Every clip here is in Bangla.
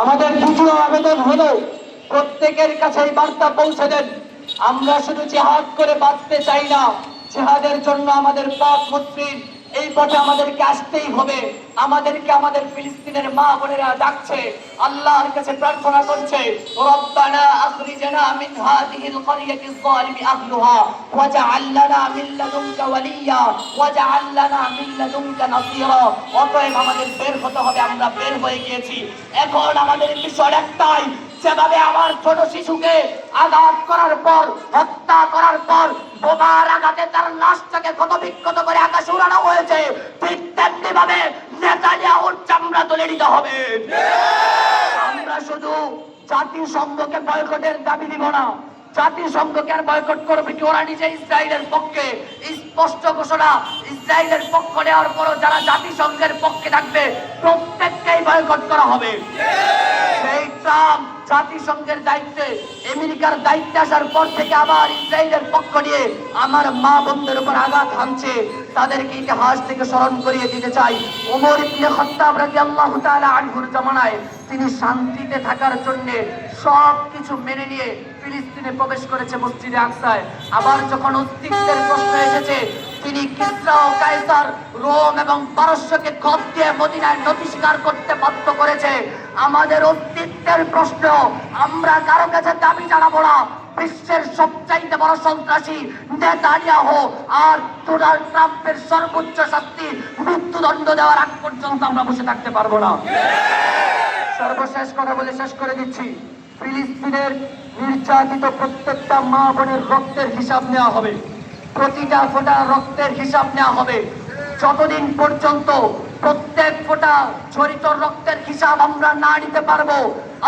আমাদের দুটো আবেদন হলো, প্রত্যেকের কাছে বার্তা পৌঁছে দেন। আমরা শুধু জেহাদ করে বাঁচতে চাই না, জেহাদের জন্য আমাদের পাপ মসৃণ এই পথে আমাদেরকে আসতেই হবে। আমাদেরকে আমাদের ফিলিস্তিনের মা বোনেরা ডাকছে, আল্লাহর কাছে প্রার্থনা করছে, রব্বানা আখরিজনা মিন হাযিহিল ক্বরিয়াতি যালিমি আহলুহা, ওয়াজআল লানা মিন লাদুনকা ওয়ালিয়া, ওয়াজআল লানা মিন লাদুনকা নাসীরা। অতএব আমাদের বের হতে হবে, আমরা বের হয়ে গিয়েছি। এখন আমাদের বিষয় একটাই যেভাবে আমার ছোট শিশুকে আঘাত করার পর, হত্যা করার পর, বোমার আঘাতে তার লাশটাকে ক্ষত বিক্ষত করে আকাশে উড়ানো হয়েছে, ঠিক তেমনি ভাবে নেতানিয়াহুর চামড়া তুলে নিতে হবে। আমরা শুধু জাতিসংঘকে বয়কটের দাবি দিব না, জাতিসংঘকে আর বয়কট করবে কি? ওরা নিজে ইসরায়েলের পক্ষে। স্পষ্ট ঘোষণা, ইসরায়েলের পক্ষ নেওয়ার পরও যারা জাতিসংঘের পক্ষে থাকবে, প্রত্যেককেই বয়কট করা হবে। সেই ট্রাম্প জাতিসংঘের দায়িত্বে, আমেরিকার দায়িত্বে আসার পর থেকে আবার ইসরায়েলের পক্ষ নিয়ে আমার মা বোনদের উপর আঘাত হানছে। তাদেরকে ইতিহাস থেকে স্মরণ করিয়ে দিতে চাই। ওমর ইবনে খাত্তাব রাদিয়াল্লাহু তাআলা আনহুর জামানায় তিনি শান্তিতে থাকার জন্য সব কিছু মেনে নিয়ে ফিলিস্তিনে প্রবেশ করেছে মসজিদে আকসায়। আবার যখন অস্তিত্বের প্রশ্ন এসেছে তিনি কিসরা ও কায়সার রোম এবং পারস্যকে খত দিয়ে মদিনায় নথি স্বীকার করতে বাধ্য করেছে। আমাদের অস্তিত্বের প্রশ্ন, আমরা কারও কাছে দাবি জানাব না। বিশ্বের সবচাইতে বড় সন্ত্রাসী নেতানিয়াহু আর ডোনাল্ড ট্রাম্পের সর্বোচ্চ শাস্তি মৃত্যুদণ্ড দেওয়ার আগ পর্যন্ত আমরা বসে থাকতে পারব না। সর্বশেষ কথা বলে শেষ করে দিচ্ছি। ফিলিস্তিনের নির্যাতিত প্রত্যেকটা মা বোনের রক্তের হিসাব নেওয়া হবে। প্রতিটা ফোঁটা রক্তের হিসাব নেওয়া হবে। যতদিন পর্যন্ত প্রত্যেক ফোঁটা ছড়িত রক্তের হিসাব আমরা না নিতে পারব,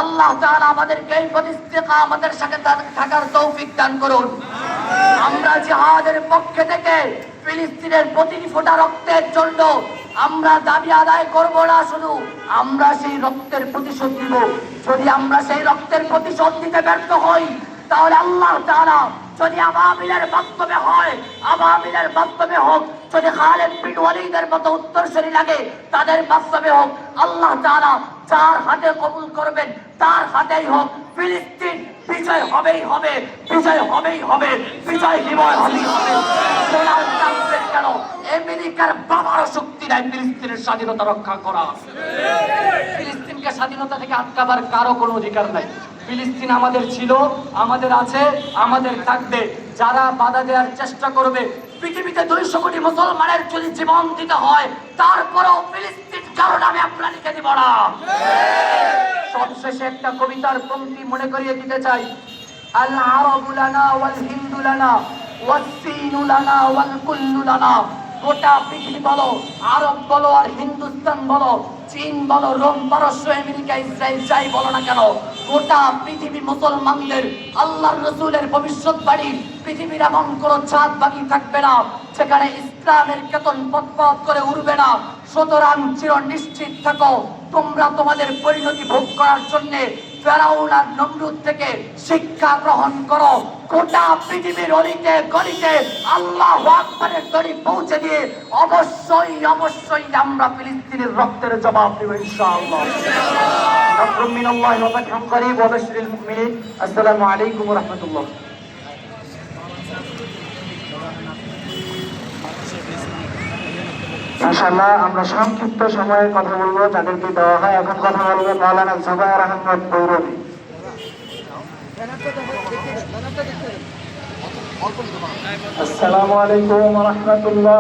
আল্লাহ আমাদেরকে এই প্রতিষ্ঠা আমাদের সাথে থাকার তৌফিক দান করুন। আমরা জিহাদের পক্ষে থেকে ফিলিস্তিনের প্রতিটি ফোঁটা রক্তের জন্য আমরা দাবি আদায় করব না শুধু, আমরা সেই রক্তের প্রতিশোধ দিব যদি আমরা সেই রক্তের প্রতিশোধ দিতে ব্যর্থ হই, তাহলে আল্লাহ তাআলা যদি আবাবিলের বক্তব্যে হয় আবাবিলের বক্তব্যে হোক, যদি খালেদ বিন ওয়ালিদের মতো উত্তরসূরি লাগে, তাদের বক্তব্যে হোক, আল্লাহ তাআলা চার হাতে কবুল করবেন, তার হাতেই হোক, ফিলিস্তিন বিজয় হবেই হবে, বিজয় হবেই হবে, বিজয় হিময় হবেই হবে। আমেরিকার বাবারও শক্তি নাই ফিলিস্তিনের স্বাধীনতা রক্ষা করা। ফিলিস্তিনকে স্বাধীনতা থেকে আটকাবার কারও কোনো অধিকার নাই। ফিলিস্তিন আমাদের ছিল, আমাদের আছে, আমাদের থাকবে। যারা বাধা দেওয়ার চেষ্টা করবে, পৃথিবীতে দুইশো কোটি মুসলমানের যদি জীবন দিতে হয়, তারপরেও ফিলিস্তিন কারও নামে আমরা লিখে দিব না। সবশেষে একটা কবিতার পংক্তি মনে করিয়ে দিতে চাই। আল আরবু লানা ওয়াল হিন্দু লানা ওয়াসসিনু লানা ওয়াল কুল্লু লানা। গোটা পৃথিবী বলো, আরব বলো আর হিন্দুস্তান বলো, চীন বলো, রোম পারস্য আমেরিকা, ইসরায়েল, যাই বলো না কেন, গোটা পৃথিবী মুসলমানদের, আল্লাহর রসুলের ভবিষ্যৎবাণী পৃথিবীর এমন কোনো ছাদ বাকি থাকবে না সেখানে ইসলামের কেতন পথপথ করে উড়বে না। সুতরাং চির নিশ্চিত থাকো, তোমরা তোমাদের পরিণতি ভোগ করার জন্য ফেরাউন আর নমরুদ থেকে শিক্ষা গ্রহণ করো গোটা পৃথিবীর অলিতে গলিতে আল্লাহ আকবরের দড়ি পৌঁছে দিয়ে অবশ্যই অবশ্যই আমরা ফিলিস্তিনের রক্তের জবাব দেব ইনশাআল্লাহ نصر من الله وفتح قريب وبشر المؤمنين السلام عليكم ورحمة الله ইনশাল্লাহ আমরা সংক্ষিপ্ত সময়ে কথা বলব, যাদেরকে দেওয়া হয়। এখন কথা বলব মৌলানা আহমদ আসসালামু আলাইকুম আলহামদুলিল্লাহ।